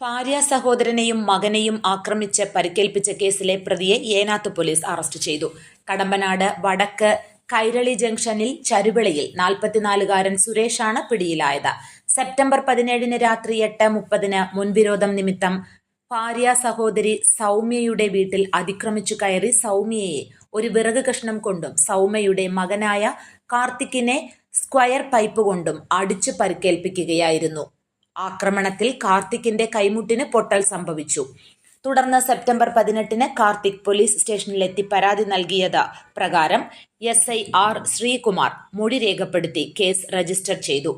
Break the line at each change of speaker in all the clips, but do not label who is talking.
ഭാര്യ സഹോദരനെയും മകനെയും ആക്രമിച്ച് പരിക്കേൽപ്പിച്ച കേസിലെ പ്രതിയെ ഏനാത്ത് പോലീസ് അറസ്റ്റ് ചെയ്തു. കടമ്പനാട് വടക്ക് കൈരളി ജംഗ്ഷനിൽ ചരുവിളയിൽ നാൽപ്പത്തിനാലുകാരൻ സുരേഷാണ് പിടിയിലായത്. സെപ്റ്റംബർ പതിനേഴിന് രാത്രി എട്ട് മുപ്പതിന് മുൻവിരോധം നിമിത്തം ഭാര്യ സഹോദരി സൗമ്യയുടെ വീട്ടിൽ അതിക്രമിച്ചു കയറി സൗമ്യയെ ഒരു വിറക് കഷ്ണം കൊണ്ടും സൗമ്യയുടെ മകനായ കാർത്തിക്കിനെ സ്ക്വയർ പൈപ്പ് കൊണ്ടും അടിച്ചു പരിക്കേൽപ്പിക്കുകയായിരുന്നു. ആക്രമണത്തിൽ കാർത്തിക്കിന്റെ കൈമുട്ടിന് പൊട്ടൽ സംഭവിച്ചു. തുടർന്ന് സെപ്റ്റംബർ പതിനെട്ടിന് കാർത്തിക് പോലീസ് സ്റ്റേഷനിലെത്തി പരാതി നൽകിയത് പ്രകാരം എസ് ഐ ആർ ശ്രീകുമാർ മൊഴി രേഖപ്പെടുത്തി കേസ് രജിസ്റ്റർ ചെയ്തു.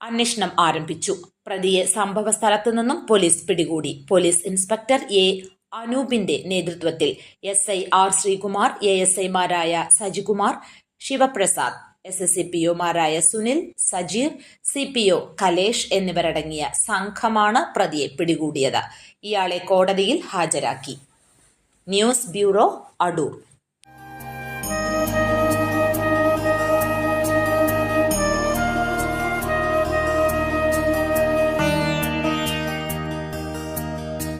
അന്വേഷണം ആരംഭിച്ചു. പ്രതിയെ സംഭവ സ്ഥലത്തു നിന്നും പോലീസ് പിടികൂടി. പോലീസ് ഇൻസ്പെക്ടർ എ അനൂപിന്റെ നേതൃത്വത്തിൽ S I R Sreekumar A S ഐമാരായ Sajikumar Sivaprasad S S C P ഒമാരായ Sunil Sajeer C P O Kalesh എന്നിവരടങ്ങിയ സംഘമാണ് പ്രതിയെ പിടികൂടിയത്. ഇയാളെ കോടതിയിൽ ഹാജരാക്കി. News bureau Adoor.